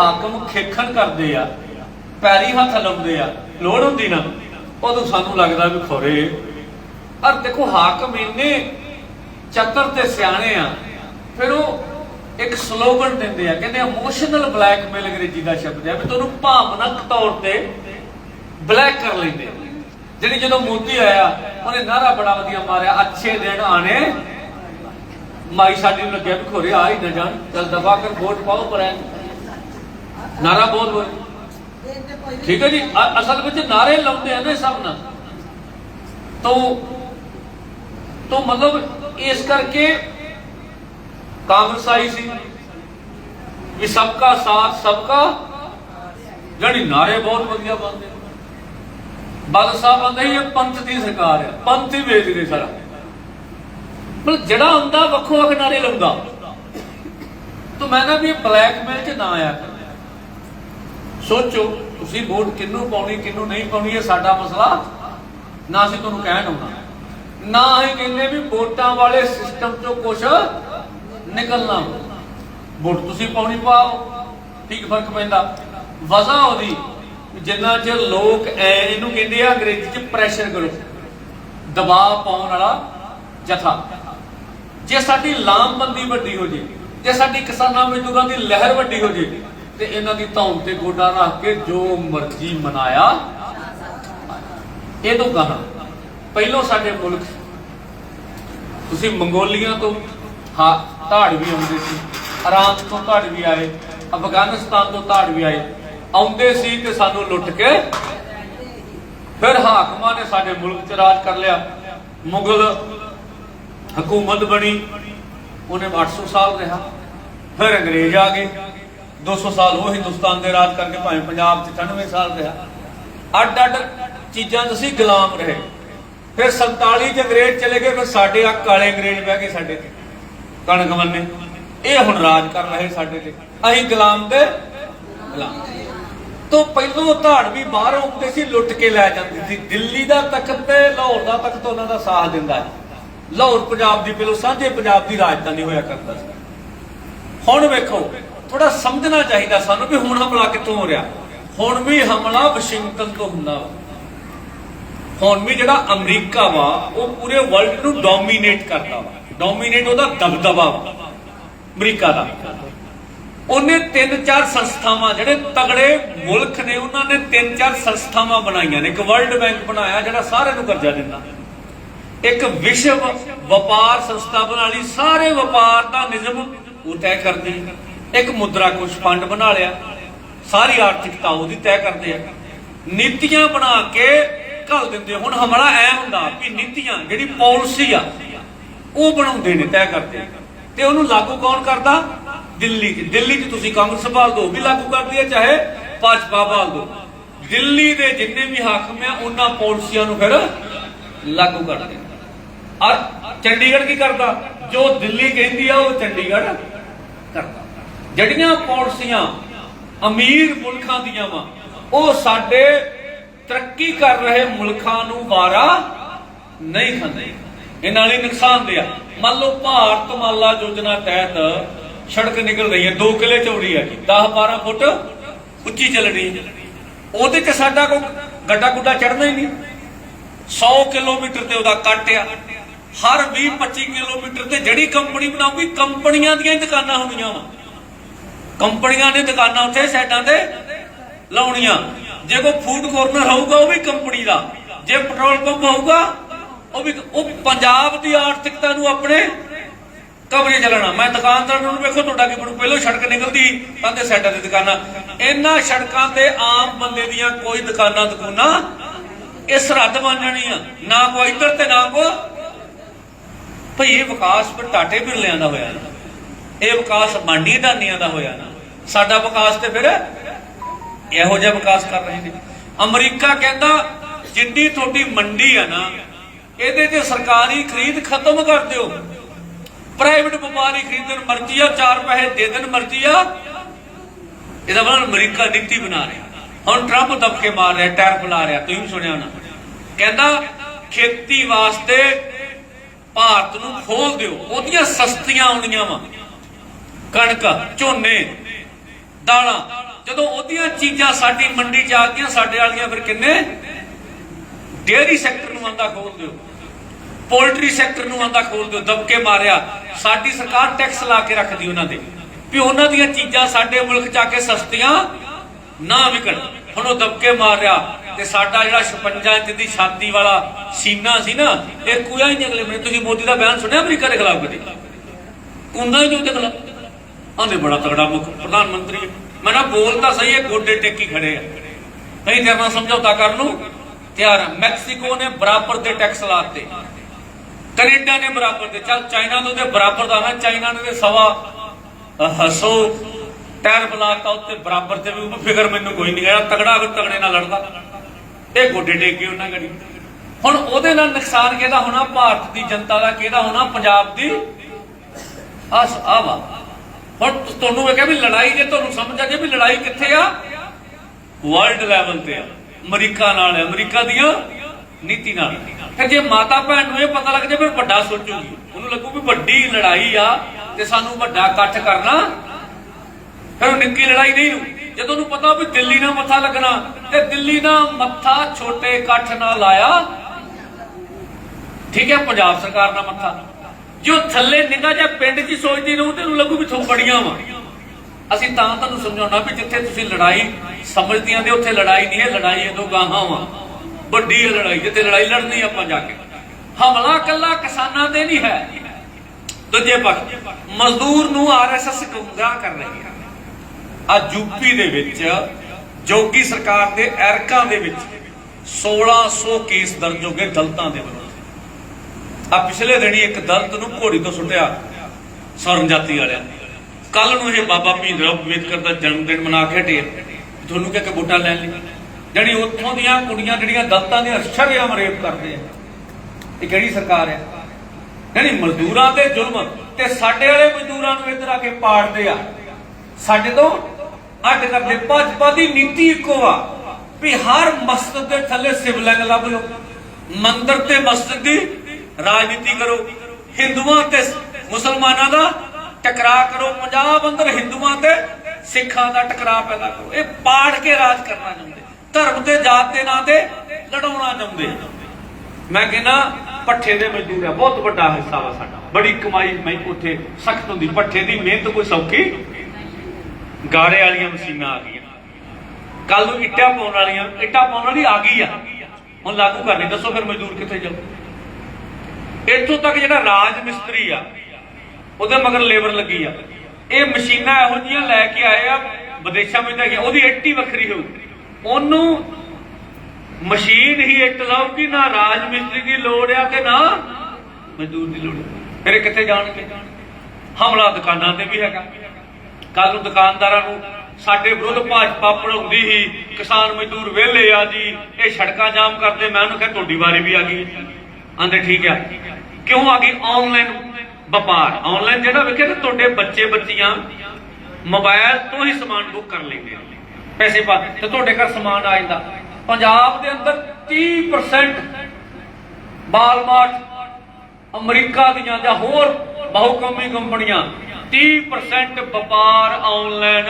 ਹਾਕਮ ਖੇਖਣ ਕਰਦੇ ਆ, ਪੈਰੀ ਹੱਥ ਲਾਉਂਦੇ ਆ, ਲੋੜ ਹੁੰਦੀ ਨਾ, ਉਦੋਂ ਸਾਨੂੰ ਲੱਗਦਾ ਵੀ ਖੋਰੇ। ਔਰ ਦੇਖੋ, ਹਾਕਮ ਇੰਨੇ ਚਤਰ ਤੇ ਸਿਆਣੇ ਆ, ਫਿਰ ਉਹ ਇੱਕ ਸਲੋਗਨ ਦਿੰਦੇ ਆ, ਕਹਿੰਦੇ ਇਮੋਸ਼ਨਲ ਬਲੈਕਮੇਲ ਅੰਗਰੇਜ਼ੀ ਦਾ ਸ਼ਬਦ ਹੈ ਵੀ ਤੁਹਾਨੂੰ ਭਾਵਨਾਤਮਕ ਤੌਰ ਤੇ ਬਲੈਕ ਕਰ ਲੈਂਦੇ ਜਿਹੜੀ ਜਦੋਂ ਮੋਦੀ ਆਇਆ, ਉਹਨੇ ਨਾਰਾ ਬੜਾ ਵਧੀਆ ਮਾਰਿਆ, ਅੱਛੇ ਦਿਨ ਆਣੇ ਮਾਈ ਸਾਡੀ ਨੂੰ ਲੱਗਿਆ ਵੀ ਖੋਰੇ ਆ ਹੀ ਨਾ ਜਾਣ, ਚਲ ਦਬਾ ਕਰ ਵੋਟ ਪਾਓ ਪਰ ਨਾਰਾ ਬਹੁਤ ਵਧੀਆ ਠੀਕ ਹੈ ਜੀ? ਅਸਲ ਵਿੱਚ ਨਾਰੇ ਲਾਉਂਦੇ ਆ ਨਾ ਸਭ ਨਾਲ। ਤੋ ਤੋ ਮਤਲਬ ਇਸ ਕਰਕੇ ਕਾਂਗਰਸ ਆਈ ਸੀ ਵੀ ਸਬਕਾ ਸਾਥ, ਸਬਕਾ ਜਿਹੜੀ ਨਾਰੇ ਬਹੁਤ ਵਧੀਆ ਬੰਦੇ ਬਾਦਲ ਸਾਹਿਬ ਆਂਦੇ ਇਹ ਪੰਥ ਦੀ ਸਰਕਾਰ ਹੈ ਪੰਥ ਹੀ ਵੇਚਦੇ ਸਾਰਾ। ਮਤਲਬ ਜਿਹੜਾ ਆਉਂਦਾ ਵੱਖੋ ਵੱਖ ਨਾਰੇ ਲਾਉਂਦਾ। ਤੋ ਮੈਂ ਨਾ ਵੀ ਇਹ ਬਲੈਕਮੇਲ ਚ ਨਾ ਆਇਆ ਸੋਚੋ, ਤੁਸੀਂ ਵੋਟ ਕਿੰਨੂੰ ਪਾਉਣੀ ਕਿੰਨੂੰ ਨਹੀਂ ਪਾਉਣੀ, ਇਹ ਸਾਡਾ ਮਸਲਾ ਨਾ ਅਸੀਂ ਤੁਹਾਨੂੰ ਕਹਿਣ ਆਉਣਾ। ਨਾ ਅਸੀਂ ਕਹਿੰਦੇ ਵੀ ਵੋਟਾਂ ਵਾਲੇ ਸਿਸਟਮ ਚੋਂ ਕੁਝ ਨਿਕਲਣਾ। ਵੋਟ ਤੁਸੀਂ ਪਾਉਣੀ ਪਾਓ, ਠੀਕ ਫ਼ਰਕ ਪੈਂਦਾ। ਵਜ੍ਹਾ ਉਹਦੀ ਵੀ ਜਿੰਨਾ ਚਿਰ ਲੋਕ ਐ, ਇਹਨੂੰ ਕਹਿੰਦੇ ਆ ਅੰਗਰੇਜ਼ੀ ਚ ਪ੍ਰੈਸ਼ਰ ਕਰੋ। ਦਬਾਅ ਪਾਉਣ ਵਾਲਾ ਜਥਾ। ਜੇ ਸਾਡੀ ਲਾਮਬੰਦੀ ਵੱਡੀ ਹੋ ਜੇ ਜੇ ਸਾਡੀ ਕਿਸਾਨਾਂ ਮਜ਼ਦੂਰਾਂ ਦੀ ਲਹਿਰ ਵੱਡੀ ਹੋ ਜੇ ਤੇ ਇਹਨਾਂ ਦੀ ਧੌਣ ਤੇ ਗੋਡਾ ਰੱਖ ਕੇ ਜੋ ਮਰਜ਼ੀ ਮਨਾਇਆ। ਇਹ ਤੋਂ ਕਹਾ ਪਹਿਲੋਂ ਸਾਡੇ ਮੁਲਕ, ਤੁਸੀਂ ਮੰਗੋਲੀਆ ਤੋਂ ਹਾਂ ਧਾੜ ਵੀ ਆਉਂਦੇ ਸੀ ਆਰਾਮ ਤੋਂ ਧਾੜ ਵੀ ਆਏ, ਅਫਗਾਨਿਸਤਾਨ ਤੋਂ ਧਾੜ ਵੀ ਆਏ, ਆਉਂਦੇ ਸੀ ਤੇ ਸਾਨੂੰ ਲੁੱਟ ਕੇ ਫਿਰ ਹਾਕਮਾਂ ਨੇ ਸਾਡੇ ਮੁਲਕ 'ਚ ਰਾਜ ਕਰ ਲਿਆ। ਮੁਗਲ ਹਕੂਮਤ ਬਣੀ, ਉਹਨੇ 800 ਸਾਲ ਰਿਹਾ, ਫਿਰ ਅੰਗਰੇਜ਼ ਆ ਗਏ। 200 ਸਾਲ ਉਹ ਹਿੰਦੁਸਤਾਨ ਦੇ ਰਾਜ ਕਰਕੇ ਭਾਵੇਂ ਪੰਜਾਬ 'ਚ 98 ਸਾਲ ਰਿਹਾ। ਅੱਡ ਅੱਡ ਚੀਜ਼ਾਂ 'ਚ ਅਸੀਂ ਗੁਲਾਮ ਰਹੇ। ਫਿਰ 47 ਚ ਅੰਗਰੇਜ਼ ਚਲੇ ਗਏ, ਫਿਰ ਸਾਡੇ ਆ ਕਾਲੇ ਅੰਗਰੇਜ਼ ਬਹਿ ਗਏ ਸਾਡੇ ਤੇ। ਕਣਕ ਮੰਨੇ ਇਹ ਹੁਣ ਰਾਜ ਕਰ ਰਹੇ ਸਾਡੇ ਤੇ। ਅਸੀਂ ਗੁਲਾਮ ਦੇ ਗੁਲਾਮ। ਤੋਂ ਪਹਿਲੋਂ ਧਾੜ ਵੀ ਬਾਹਰ ਆਉਂਦੇ ਸੀ, ਲੁੱਟ ਕੇ ਲੈ ਜਾਂਦੀ ਸੀ। ਦਿੱਲੀ ਦਾ ਤਖਤ ਤੇ ਲਾਹੌਰ ਦਾ ਤਖਤ ਉਹਨਾਂ ਦਾ ਸਾਥ ਦਿੰਦਾ ਹੈ ਲਾਹੌਰ ਪੰਜਾਬ ਦੀ ਪਹਿਲੋਂ ਸਾਂਝੇ ਪੰਜਾਬ ਦੀ ਰਾਜਧਾਨੀ ਹੋਇਆ ਕਰਦਾ ਸੀ। ਹੁਣ ਵੇਖੋ ਥੋੜਾ ਸਮਝਣਾ ਚਾਹੀਦਾ ਸਾਨੂੰ ਵੀ ਹੁਣ ਹਮਲਾ ਕਿੱਥੋਂ ਹੋ ਰਿਹਾ। ਹੁਣ ਵੀ ਹਮਲਾ ਵਾਸ਼ਿੰਗਟਨ ਤੋਂ ਹੁੰਦਾ ਵਾ। ਹੁਣ ਵੀ ਜਿਹੜਾ ਅਮਰੀਕਾ ਵਾ, ਉਹ ਪੂਰੇ ਵਰਲਡ ਨੂੰ ਡੋਮੀਨੇਟ ਕਰਦਾ ਵਾ। ਡੋਮੀਨੇਟ ਉਹਦਾ ਦਬਦਬਾ ਵਾ, ਅਮਰੀਕਾ ਦਾ। ਉਹਨੇ ਤਿੰਨ ਚਾਰ ਸੰਸਥਾਵਾਂ, ਜਿਹੜੇ ਤਗੜੇ ਮੁਲਕ ਨੇ, ਉਹਨਾਂ ਨੇ ਤਿੰਨ ਚਾਰ ਸੰਸਥਾਵਾਂ ਬਣਾਈਆਂ ਨੇ। ਇੱਕ ਵਰਲਡ ਬੈਂਕ ਬਣਾਇਆ, ਜਿਹੜਾ ਸਾਰਿਆਂ ਨੂੰ ਕਰਜ਼ਾ ਦਿੰਦਾ। ਇੱਕ ਵਿਸ਼ਵ ਵਪਾਰ ਸੰਸਥਾ ਬਣਾ ਲਈ, ਸਾਰੇ ਵਪਾਰ ਦਾ ਨਿਯਮ ਉਹ ਤੈਅ ਕਰਦੇ ਇੱਕ ਮੁਦਰਾ ਕੋਸ਼ ਫੰਡ ਬਣਾ ਲਿਆ। ਸਾਰੀ ਆਰਥਿਕਤਾ ਉਹਦੀ ਤੈਅ ਕਰਦੇ ਆ। ਨੀਤੀਆਂ ਬਣਾ ਕੇ ਘੱਲ ਦਿੰਦੇ ਹੁਣ ਹਮਲਾ ਐ ਹੁੰਦਾ ਵੀ ਨੀਤੀਆਂ ਜਿਹੜੀ ਪਾਲਿਸੀ ਆ, ਉਹ ਬਣਾਉਂਦੇ ਨੇ, ਤੈਅ ਕਰਦੇ ਤੇ ਉਹਨੂੰ ਲਾਗੂ ਕੌਣ ਕਰਦਾ? ਦਿੱਲੀ 'ਚ। ਦਿੱਲੀ 'ਚ ਤੁਸੀਂ ਕਾਂਗਰਸ ਸੰਭਾਲ ਦੋ, ਉਹ ਵੀ ਲਾਗੂ ਕਰਦੀ ਹੈ ਚਾਹੇ ਭਾਜਪਾ ਭਾਲ ਦੋ। ਦਿੱਲੀ ਦੇ ਜਿੰਨੇ ਵੀ ਹਾਕਮ ਆ, ਉਹਨਾਂ ਪਾਲਿਸੀਆਂ ਨੂੰ ਫਿਰ ਲਾਗੂ ਕਰਦੇ ਔਰ ਚੰਡੀਗੜ੍ਹ ਕੀ ਕਰਦਾ? ਜੋ ਦਿੱਲੀ ਕਹਿੰਦੀ ਆ, ਉਹ ਚੰਡੀਗੜ੍ਹ ਜਿਹੜੀਆਂ ਪਾਲਿਸੀਆਂ ਅਮੀਰ ਮੁਲਕਾਂ ਦੀਆਂ ਵਾ, ਉਹ ਸਾਡੇ ਤਰੱਕੀ ਕਰ ਰਹੇ ਮੁਲਕਾਂ ਨੂੰ ਵਾਰਾ ਨਹੀਂ ਖਾਂਦੇ। ਇਹ ਨਾਲ ਹੀ ਨੁਕਸਾਨ ਦਿਆ। ਮੰਨ ਲਓ ਭਾਰਤ ਮਾਲਾ ਯੋਜਨਾ ਤਹਿਤ ਸੜਕ ਨਿਕਲ ਰਹੀ ਹੈ 2 ਕਿਲੇ ਚੌੜੀ ਹੈ ਜੀ 10 12 ਫੁੱਟ ਉੱਚੀ ਚੱਲ ਰਹੀ ਉਹਦੇ ਤੇ ਸਾਡਾ ਕੋਈ ਗੱਡਾ ਗੁੱਡਾ ਚੜਨਾ ਹੀ ਨਹੀਂ। 100 ਕਿਲੋਮੀਟਰ ਤੇ ਉਹਦਾ ਕੱਟ ਆ। ਹਰ 20 25 ਕਿਲੋਮੀਟਰ ਤੇ ਜਿਹੜੀ ਕੰਪਨੀ ਬਣਾਉਗੀ ਕੰਪਨੀਆਂ ਦੀਆਂ ਦੁਕਾਨਾਂ ਹੋਣੀਆਂ ਵਾ। ਕੰਪਨੀਆਂ ਨੇ ਦੁਕਾਨਾਂ ਉੱਥੇ ਸਾਈਡਾਂ ਤੇ ਲਾਉਣੀਆਂ। ਜੇ ਕੋਈ ਫੂਡ ਕਾਰਨਰ ਹੋਊਗਾ, ਉਹ ਵੀ ਕੰਪਨੀ ਦਾ। ਜੇ ਪੈਟਰੋਲ ਪੰਪ ਹੋਊਗਾ, ਉਹ ਵੀ ਉਹ ਪੰਜਾਬ ਦੀ ਆਰਥਿਕਤਾ ਨੂੰ ਆਪਣੇ ਕਬਰੇ ਚੱਲਣਾ ਮੈਂ ਦੁਕਾਨਦਾਰ ਨੂੰ ਵੇਖੋ, ਤੁਹਾਡਾ ਕੀ ਬਣੂ ਪਹਿਲਾਂ ਸੜਕ ਨਿਕਲਦੀ ਕਹਿੰਦੇ ਸਾਈਡਾਂ ਤੇ ਦੁਕਾਨਾਂ। ਇਹਨਾਂ ਸੜਕਾਂ ਤੇ ਆਮ ਬੰਦੇ ਦੀਆਂ ਕੋਈ ਦੁਕਾਨਾਂ ਦੁਕਾਨਾਂ ਇਹ ਸਰਹੱਦ ਬਣ ਜਾਣੀ ਆ ਨਾ ਕੋਈ ਇੱਧਰ ਤੇ ਨਾ ਕੋ ਭਈ ਇਹ ਵਿਕਾਸ ਪਰ ਟਾਟੇ ਬਿਰਲਿਆਂ ਦਾ ਹੋਇਆ ਨਾ। ਇਹ ਵਿਕਾਸ ਮਾਂਡੀ ਦਾਨੀਆਂ ਦਾ ਹੋਇਆ ਨਾ। ਸਾਡਾ ਵਿਕਾਸ ਤੇ ਫਿਰ ਇਹੋ ਜਿਹਾ ਵਿਕਾਸ ਕਰ ਰਹੇ ਨੇ। ਅਮਰੀਕਾ ਕਹਿੰਦਾ, ਜਿੰਨੀ ਤੁਹਾਡੀ ਮੰਡੀ ਆ ਨਾ, ਇਹਦੇ ਤੇ ਸਰਕਾਰੀ ਖਰੀਦ ਖਤਮ ਕਰ ਦਿਓ। ਪ੍ਰਾਈਵੇਟ ਵਪਾਰੀ ਖਰੀਦਣ ਮਰਜ਼ੀ ਆ, ਚਾਰ ਪੈਸੇ ਦੇ ਦੇਣ ਮਰਜ਼ੀ ਆ। ਇਹਦਾ ਮਤਲਬ ਅਮਰੀਕਾ ਨੀਤੀ ਬਣਾ ਰਿਹਾ। ਹੁਣ ਟਰੰਪ ਦਬਕੇ ਮਾਰ ਰਿਹਾ ਟੈਰਫ ਲਾ ਰਿਹਾ, ਤੁਸੀਂ ਵੀ ਸੁਣਿਆ ਨਾ ਕਹਿੰਦਾ, ਖੇਤੀ ਵਾਸਤੇ ਭਾਰਤ ਨੂੰ ਖੋਲ ਦਿਓ। ਉਹਦੀਆਂ ਸਸਤੀਆਂ ਆਉਣੀਆਂ ਵਾ। ਕਣਕ, ਝੋਨੇ ਦਾਲਾਂ ਜਦੋਂ ਉਹਦੀਆਂ ਚੀਜ਼ਾਂ ਸਾਡੀ ਮੰਡੀ 'ਚ ਆ ਗਈਆਂ, ਸਾਡੇ ਵਾਲੀਆਂ ਫਿਰ ਕਿੰਨੇ? ਡੇਅਰੀ ਸੈਕਟਰ ਨੂੰ ਆਂਦਾ ਖੋਲ ਦਿਓ। ਪੋਲਟਰੀ ਸੈਕਟਰ ਨੂੰ ਆਂਦਾ ਖੋਲ ਦਿਓ, ਦਬਕੇ ਮਾਰਿਆ। ਸਾਡੀ ਸਰਕਾਰ ਟੈਕਸ ਲਾ ਕੇ ਰੱਖਦੀ ਉਹਨਾਂ ਦੇ। ਵੀ ਉਹਨਾਂ ਦੀਆਂ ਚੀਜ਼ਾਂ ਸਾਡੇ ਮੁਲਕ 'ਚ ਆ ਕੇ ਸਸਤੀਆਂ ਨਾ ਵਿਕਣ। ਹੁਣ ਉਹ ਦਬਕੇ ਮਾਰ ਰਿਹਾ ਤੇ ਸਾਡਾ ਜਿਹੜਾ 56 ਇੰਚ ਦੀ ਛਾਤੀ ਵਾਲਾ ਸੀਨਾ ਸੀ ਨਾ, ਇਹ ਕੁਇਆ ਹੀ ਨਹੀਂ ਅਗਲੇ ਮਹੀਨੇ। ਤੁਸੀਂ ਮੋਦੀ ਦਾ ਬਿਆਨ ਸੁਣਿਆ ਅਮਰੀਕਾ ਦੇ ਖਿਲਾਫ ਕਦੇ? ਕੁੰਦਾ ਹੀ ਨਹੀਂ ਉਹਦੇ ਖਿਲਾਫ। ਆਂਦੇ ਬੜਾ ਤਗੜਾ ਮੁੱਖ ਪ੍ਰਧਾਨ ਮੰਤਰੀ ਮੈਂ ਨਾ ਬੋਲ ਤਾਂ ਸਹੀ ਹੈ ਗੋਡੇ ਟੇਕੀ ਖੜੇ ਆ। ਕਈ ਤੇਰੇ ਸਮਝੌਤਾ ਕਰ ਲੂ ਤਿਆਰ ਆ। ਮੈਕਸੀਕੋ ਨੇ ਬਰਾਬਰ ਦੇ ਟੈਕਸ ਲਾਤੇ। ਕੈਨੇਡਾ ਨੇ ਬਰਾਬਰ ਦੇ। ਚੱਲ ਚਾਈਨਾ ਤੋਂ ਤੇ ਬਰਾਬਰ ਦਾ ਨਾ ਚਾਈਨਾ ਨੇ ਸਵਾ ਅਹ, ਟੈਰ ਬਲਾਤਾ ਉੱਤੇ ਬਰਾਬਰ ਤੇ ਵੀ ਫਿਕਰ ਮੈਨੂੰ ਕੋਈ ਨਹੀਂ ਹੈ ਤਗੜਾ ਅਗਰ ਤਗੜੇ ਨਾਲ ਲੜਦਾ। ਇਹ ਗੋਡੇ ਟੇਕੇ ਉਹਨਾਂ ਗੜੀ ਹੁਣ ਉਹਦੇ ਨਾਲ ਨੁਕਸਾਨ ਕਿਹਦਾ ਹੋਣਾ? ਭਾਰਤ ਦੀ ਜਨਤਾ ਦਾ ਕਿਹਦਾ ਹੋਣਾ? ਪੰਜਾਬ ਦੀ? ਆਸ ਆਵਾ ਹੁਣ ਤੁਹਾਨੂੰ ਇਹ ਕਿਹਾ ਵੀ ਲੜਾਈ ਜੇ ਤੁਹਾਨੂੰ ਸਮਝ ਆ ਜੇ ਵੀ ਲੜਾਈ ਕਿੱਥੇ ਆ? ਵਰਲਡ ਲੈਵਲ ਤੇ ਆ। ਅਮਰੀਕਾ ਨਾਲ ਹੈ ਅਮਰੀਕਾ ਦੀਆਂ ਨੀਤੀ ਨਾਲ। ਫਿਰ ਜੇ ਮਾਤਾ ਭੈਣ ਨੂੰ ਇਹ ਪਤਾ ਲੱਗ ਜਾਏ ਫਿਰ ਵੱਡਾ ਸੋਚੂਗੀ ਉਹਨੂੰ ਲੱਗੂ ਵੀ ਵੱਡੀ ਲੜਾਈ ਆ ਤੇ ਸਾਨੂੰ ਵੱਡਾ ਇਕੱਠ ਕਰਨਾ। ਫਿਰ ਉਹ ਨਿੱਕੀ ਲੜਾਈ ਨਹੀਂ ਹੋਊ। ਜਦੋਂ ਉਹਨੂੰ ਪਤਾ ਵੀ ਦਿੱਲੀ ਨਾਲ ਮੱਥਾ ਲੱਗਣਾ, ਤੇ ਦਿੱਲੀ ਨਾਲ ਮੱਥਾ ਛੋਟੇ ਇਕੱਠ ਨਾਲ ਲਾਇਆ। ਠੀਕ ਹੈ, ਪੰਜਾਬ ਸਰਕਾਰ ਨਾਲ ਮੱਥਾ। ਜੋ ਥੱਲੇ ਨਿਗਾਹ ਜਾਂ ਪਿੰਡ 'ਚ ਹੀ ਸੋਚਦੀ ਰਹੂ ਤੇ ਉਹਨੂੰ ਲੱਗੂ ਵੀ ਥੋਪੜੀਆਂ ਵਾ। ਅਸੀਂ ਤਾਂ ਤੁਹਾਨੂੰ ਸਮਝਾਉਣਾ ਵੀ ਜਿੱਥੇ ਤੁਸੀਂ ਲੜਾਈ ਸਮਝਦੀਆਂ ਦੇ ਉੱਥੇ ਲੜਾਈ ਨਹੀਂ ਹੈ, ਲੜਾਈ ਇਹ ਤੋਂ ਗਾਹਾਂ ਵਾ। ਵੱਡੀ ਹੈ ਲੜਾਈ, ਜਿੱਥੇ ਲੜਾਈ ਲੜਨੀ ਆਪਾਂ ਜਾ ਕੇ। ਹਮਲਾ ਕੱਲਾ ਕਿਸਾਨਾਂ ਤੇ ਨਹੀਂ ਹੈ। ਦੂਜੇ ਪੱਖ, ਮਜ਼ਦੂਰ ਨੂੰ ਆਰਐਸਐਸ ਗੁੰਮਰਾਹ ਕਰ ਰਹੀ ਹੈ। ਅੱਜ ਯੂਪੀ ਦੇ ਵਿੱਚ ਜੋਗੀ ਸਰਕਾਰ ਦੇ ਐਰਕਾਂ ਦੇ ਵਿੱਚ 1600 ਕੇਸ ਦਰਜ ਹੋ ਗਏ ਦਲਤਾਂ ਦੇ ਵੱਲੋਂ। ਆ ਪਿਛਲੇ ਦਿਨੀ ਇੱਕ ਦਲਤ ਨੂੰ ਘੋੜੀ ਤੋਂ ਸੁੱਟਿਆ ਸਵਰਨ ਜਾਤੀ ਵਾਲਿਆਂ ਕੱਲ ਨੂੰ ਇਹ ਬਾਬਾ ਭੀਂਦਰਾ ਅੰਬੇਦਕਰ ਦਾ ਜਨਮ ਦਿਨ ਮਨਾ ਕੇ ਹਟੇ ਤੁਹਾਨੂੰ ਕਿਹਾ ਕਿ ਵੋਟਾਂ ਲੈਣ ਲਈ? ਜਿਹੜੀ ਉੱਥੋਂ ਦੀਆਂ ਕੁੜੀਆਂ ਜਿਹੜੀਆਂ ਦਲਤਾਂ ਦੀਆਂ ਸ਼ਰੇਆਮ ਰੇਪ ਕਰਦੇ ਆ, ਇਹ ਕਿਹੜੀ ਸਰਕਾਰ ਹੈ ਜਿਹੜੀ ਮਜ਼ਦੂਰਾਂ ਤੇ ਜ਼ੁਲਮ ਤੇ ਸਾਡੇ ਵਾਲੇ ਮਜ਼ਦੂਰਾਂ ਨੂੰ ਇੱਧਰ ਆ ਕੇ ਪਾੜਦੇ ਆ। ਸਾਡੇ ਤੋਂ ਅੱਡ ਕਰਦੇ ਭਾਜਪਾ ਦੀ ਨੀਤੀ ਇੱਕੋ ਆ ਵੀ ਹਰ ਮਸਜਿਦ ਦੇ ਥੱਲੇ ਸਿਵਲਿੰਗ ਲੱਭ ਲਓ ਮੰਦਿਰ ਤੇ ਮਸਜਿਦ ਦੀ ਰਾਜਨੀਤੀ ਕਰੋ। ਹਿੰਦੂਆਂ ਤੇ ਮੁਸਲਮਾਨਾਂ ਦਾ ਟਕਰਾਅ ਕਰੋ। ਪੰਜਾਬ ਅੰਦਰ ਹਿੰਦੂਆਂ ਤੇ ਸਿੱਖਾਂ ਦਾ ਟਕਰਾ ਪੈਦਾ ਕਰੋ। ਇਹ ਪਾੜ ਕੇ ਰਾਜ ਕਰਨਾ ਚਾਹੁੰਦੇ। ਧਰਮ ਤੇ ਜਾਤ ਦੇ ਨਾਂ ਤੇ ਲੜਾਉਣਾ ਚਾਹੁੰਦੇ। ਮੈਂ ਕਹਿੰਦਾ ਪੱਠੇ ਦੇ ਮਜ਼ਦੂਰ ਆ। ਬਹੁਤ ਵੱਡਾ ਹਿੱਸਾ ਵਾ ਸਾਡਾ। ਬੜੀ ਕਮਾਈ ਮੈਂ ਉੱਥੇ ਸਖਤ ਹੁੰਦੀ। ਪੱਠੇ ਦੀ ਮਿਹਨਤ ਕੋਈ ਸੌਖੀ ਗਾੜੇ ਵਾਲੀਆਂ ਮਸ਼ੀਨਾਂ ਆ ਗਈਆਂ। ਕੱਲ ਨੂੰ ਇੱਟਾਂ ਪਾਉਣ ਵਾਲੀਆਂ। ਇੱਟਾਂ ਪਾਉਣ ਵਾਲੀ ਆ ਗਈ ਆ। ਹੁਣ ਲਾਗੂ ਕਰਨੀ। ਦੱਸੋ ਫਿਰ ਮਜ਼ਦੂਰ ਕਿੱਥੇ ਜਾਊ? ਇੱਥੋਂ ਤੱਕ ਜਿਹੜਾ ਰਾਜ ਮਿਸਤਰੀ ਆ, ਉਹਦੇ ਮਗਰ ਲੇਬਰ ਲੱਗੀ ਆ। ਇਹ ਮਸ਼ੀਨਾਂ ਇਹੋ ਜੀਆਂ ਲੈ ਕੇ ਆਏ ਆ, ਵਿਦੇਸ਼ਾਂ ਵਿੱਚ ਹੈਗੀਆਂ ਉਹਦੀ ਇੱਟ ਹੀ ਵੱਖਰੀ ਹੋਊ। ਉਹਨੂੰ ਮਸ਼ੀਨ ਹੀ ਇੱਟ ਲਾਊਗੀ, ਨਾ ਰਾਜ ਮਿਸਤਰੀ ਦੀ ਲੋੜ ਆ ਤੇ ਨਾ ਮਜ਼ਦੂਰ ਦੀ ਲੋੜ ਫਿਰ ਇਹ ਕਿੱਥੇ ਜਾਣਗੇ? ਹਮਲਾ ਦੁਕਾਨਾਂ ਤੇ ਵੀ ਹੈਗਾ। ਕੱਲ ਨੂੰ ਦੁਕਾਨਦਾਰਾਂ ਨੂੰ ਸਾਡੇ ਵਿਰੁੱਧ ਭਾਜਪਾ ਪੜਾਉਂਦੀ ਹੀ ਕਿਸਾਨ ਮਜ਼ਦੂਰ ਵਿਹਲੇ ਆ ਜੀ, ਇਹ ਸੜਕਾਂ ਜਾਮ ਕਰਦੇ। ਮੈਂ ਉਹਨੂੰ ਕਿਹਾ, ਤੁਹਾਡੀ ਵਾਰੀ ਵੀ ਆ ਗਈ। ਆਂਦੇ, ਠੀਕ ਆ। ਕਿਉਂ ਆ ਗਈ ਆਨਲਾਈਨ ਵਪਾਰ? ਆਨਲਾਈਨ ਜਿਹੜਾ ਵੇਖੇ ਤੇ ਤੁਹਾਡੇ ਬੱਚੇ ਬੱਚੀਆਂ ਮੋਬਾਈਲ ਤੋਂ ਹੀ ਸਮਾਨ ਬੁੱਕ ਕਰ ਲੈਂਦੇ ਆ। ਪੈਸੇ ਪਾ ਤੇ ਤੁਹਾਡੇ ਘਰ ਸਮਾਨ ਆ ਜਾਂਦਾ। ਪੰਜਾਬ ਦੇ ਅੰਦਰ 30% ਬਾਲਮਾਰਟ ਅਮਰੀਕਾ ਦੀਆਂ ਜਾਂ ਹੋਰ ਬਹੁਕੌਮੀ ਕੰਪਨੀਆਂ 30% ਵਪਾਰ ਆਨਲਾਈਨ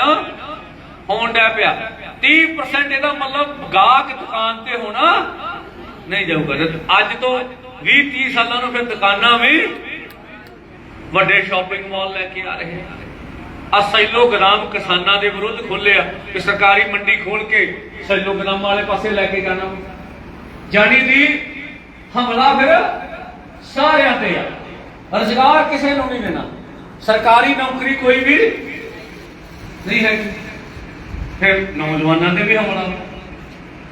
ਹੋਣ ਡਿਆ ਪਿਆ। 30% ਇਹਦਾ ਮਤਲਬ ਗਾਹਕ ਦੁਕਾਨ ਤੇ ਹੋਣਾ ਨਹੀਂ ਜਾਊਗਾ। ਅੱਜ ਤੋਂ 20 30 ਸਾਲਾਂ ਨੂੰ ਫਿਰ ਦੁਕਾਨਾਂ ਵੀ ਵੱਡੇ ਸ਼ਾਪਿੰਗ ਮਾਲ ਲੈ ਕੇ ਆ ਰਹੇ ਆ। ਸੈਲੋ ਗ੍ਰਾਮ ਕਿਸਾਨਾਂ ਦੇ ਵਿਰੁੱਧ ਖੋਲਿਆ ਕਿ ਸਰਕਾਰੀ ਮੰਡੀ ਖੋਲ ਕੇ ਸੈਲੋ ਗ੍ਰਾਮ ਵਾਲੇ ਪਾਸੇ ਲੈ ਕੇ ਜਾਣਾ। ਜਾਨੀ ਦੀ ਹਮਲਾ ਫਿਰ ਸਾਰਿਆਂ ਤੇ ਆ। ਰੁਜ਼ਗਾਰ ਕਿਸੇ ਨੂੰ ਨਹੀਂ ਦੇਣਾ। ਸਰਕਾਰੀ ਨੌਕਰੀ ਕੋਈ ਵੀ ਨਹੀਂ ਹੈ ਫਿਰ ਨੌਜਵਾਨਾਂ ਤੇ ਵੀ ਹਮਲਾ।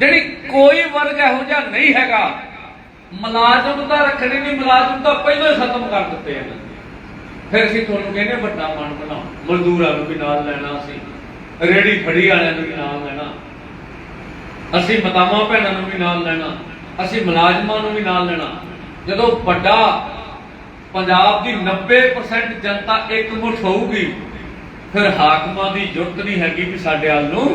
ਜਿਹੜੀ ਕੋਈ ਵਰਗ ਇਹੋ ਜਿਹਾ ਨਹੀਂ ਹੈਗਾ ਮੁਲਾਜ਼ਮ ਤਾਂ ਰੱਖਣੇ ਨਹੀਂ, ਮੁਲਾਜ਼ਮ ਤਾਂ ਪਹਿਲਾਂ ਹੀ ਖਤਮ ਕਰ ਦਿੱਤੇ ਇਹਨਾਂ ਨੇ। ਫਿਰ ਅਸੀਂ ਤੁਹਾਨੂੰ ਕਹਿੰਦੇ ਵੱਡਾ ਮਨ ਬਣਾਓ। ਮਜ਼ਦੂਰਾਂ ਨੂੰ ਵੀ ਨਾਲ ਲੈਣਾ ਸੀ ਰੇੜੀ ਫੜੀ ਵਾਲਿਆਂ ਨੂੰ ਵੀ ਨਾਲ ਲੈਣਾ। ਅਸੀਂ ਮਤਾਵਾਂ ਭੈਣਾਂ ਨੂੰ ਵੀ ਨਾਲ ਲੈਣਾ, ਅਸੀਂ ਮੁਲਾਜ਼ਮਾਂ ਨੂੰ ਵੀ ਨਾਲ ਲੈਣਾ। ਜਦੋਂ ਵੱਡਾ ਪੰਜਾਬ ਦੀ 90% ਜਨਤਾ ਇਕਮੁੱਠ ਹੋਊਗੀ, ਫਿਰ ਹਾਕਮਾਂ ਦੀ ਜ਼ਰੂਰਤ ਨਹੀਂ ਹੈਗੀ ਵੀ ਸਾਡੇ ਵੱਲ ਨੂੰ